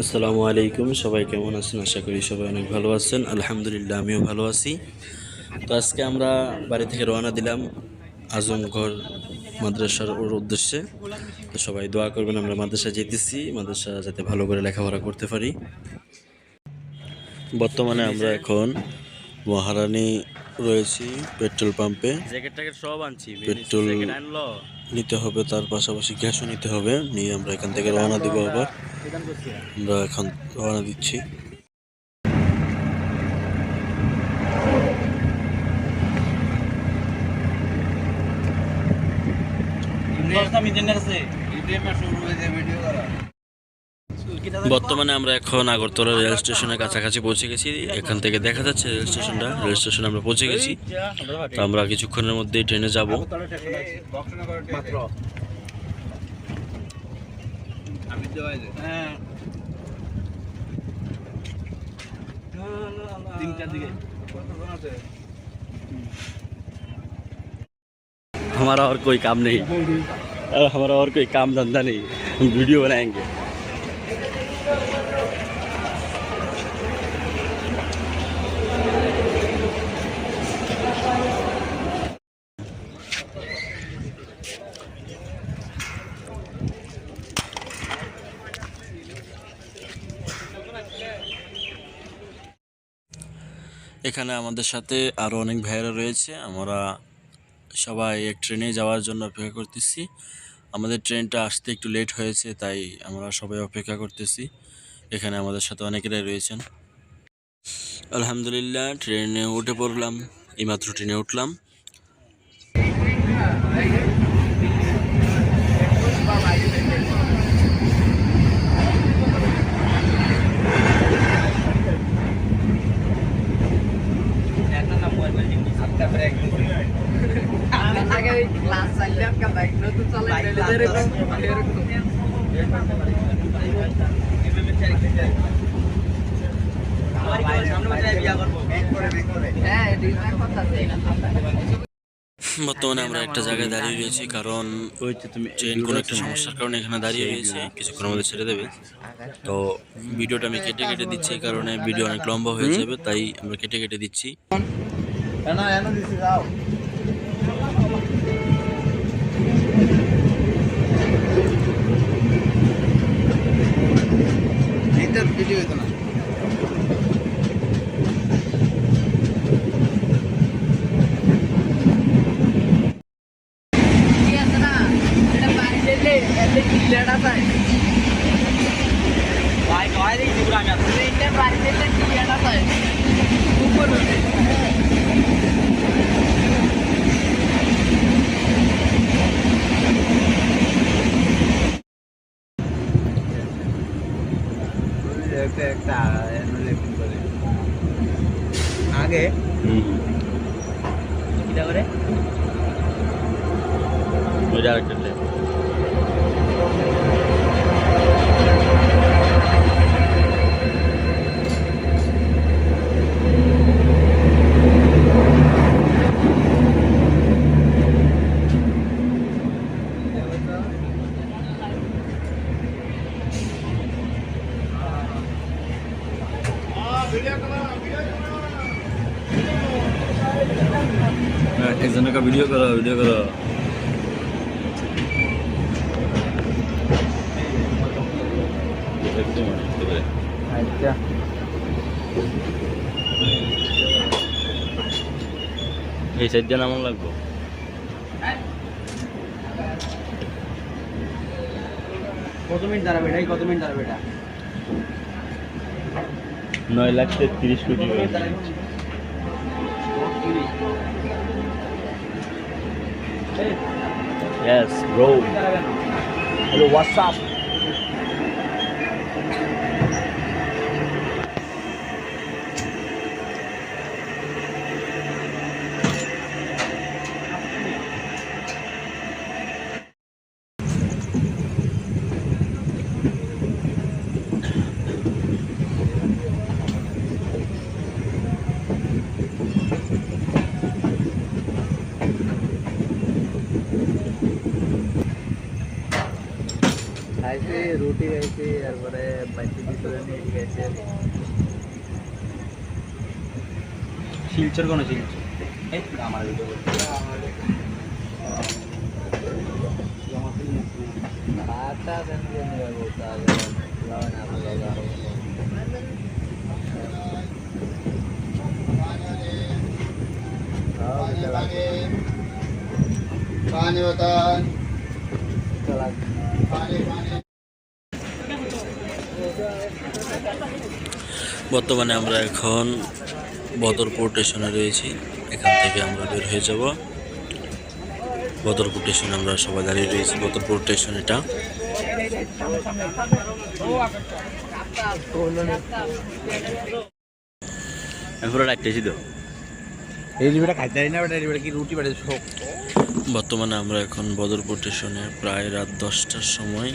আসসালামু আলাইকুম সবাই কেমন আছেন? আশা করি সবাই অনেক ভালো আছেন। আলহামদুলিল্লাহ আমিও ভালো আছি। তো আজকে আমরা বাড়ি থেকে রওনা দিলাম আজমঘর মাদ্রাসার ওর উদ্দেশ্যে। তো সবাই দোয়া করবেন আমরা মাদ্রাসা যেতেছি মাদ্রাসা যাতে ভালো করে লেখাপড়া করতে পারি। বর্তমানে আমরা এখন মহারানী রয়েছি পেট্রোল পাম্পে। সব আনছি পেট্রোল নিতে হবে তার পাশাপাশি গ্যাসও নিতে হবে। নিয়ে আমরা এখান থেকে রওনা দিব আবার। আমরা এখন রওনা দিচ্ছি। বর্তমানে আমরা এখন আগরতলা রেল স্টেশনের কাছাকাছি পৌঁছে গেছি। এখান থেকে দেখা যাচ্ছে রেল স্টেশনটা। রেল স্টেশনে আমরা পৌঁছে গেছি। তো আমরা কিছুক্ষণের মধ্যেই ট্রেনে যাব। हमारा और कोई काम नहीं। और हमारा और कोई काम धंधा नहीं। हम वीडियो बनाएँगे। এখানে আমাদের সাথে আরও অনেক ভাইয়েরা রয়েছে। আমরা সবাই এক ট্রেনে যাওয়ার জন্য অপেক্ষা করতেছি। আমাদের ট্রেনটা আসতে একটু লেট হয়েছে, তাই আমরা সবাই অপেক্ষা করতেছি। এখানে আমাদের সাথে অনেকেরাই রয়েছেন। আলহামদুলিল্লাহ, ট্রেনে উঠে পড়লাম। এইমাত্র ট্রেনে উঠলাম। বর্তমানে আমরা একটা জায়গায় দাঁড়িয়ে রয়েছি, কারণ ট্রেন কোনো একটা সমস্যার কারণে এখানে দাঁড়িয়ে রয়েছে কিছুক্ষণ আমাদের ছেড়ে দেবে। তো ভিডিওটা আমি কেটে কেটে দিচ্ছি, এই কারণে ভিডিও অনেক লম্বা হয়ে যাবে, তাই আমরা কেটে কেটে দিচ্ছি। ভিডিও হতো না। ঠিক আছে। না এটা বাড়ি যেতে এতে টিকিটটা পাই ভাই কয় দেখি পুরো আমি আসলে ট্রেনটা বাড়ি যেতে টিকিটটা পাই উপর উঠে একটা একটা লেখুন করে আগে কিটা করে ওইটা আরেকটা একজনের কা ভিডিও করো ভিডিও করো আচ্ছা এই সাইড দিয়ে নামন লাগবো কত মিনিট দাঁড়াবে এটা কত মিনিট দাঁড়াবে এটা? নয় লাখ তিরিশ কোটি Yes, bro. Hello, what's up? শিখাইছি তারপরে বাইতে ভিতরে নিয়ে শিখাইছি শিলচর কোনো শিলচর এই আমার ভিডিও आता त्यांचे निघाल होता लावून आपल्याला पानी होता चला বর্তমানে আমরা এখন বদরপুর স্টেশনে রয়েছি। এখান থেকে আমরা বের হয়ে যাব। বদরপুর স্টেশনে আমরা সবাই দাঁড়িয়ে রয়েছি। বদরপুর স্টেশন এটা। বর্তমানে আমরা এখন বদরপুর স্টেশনে প্রায় রাত দশটার সময়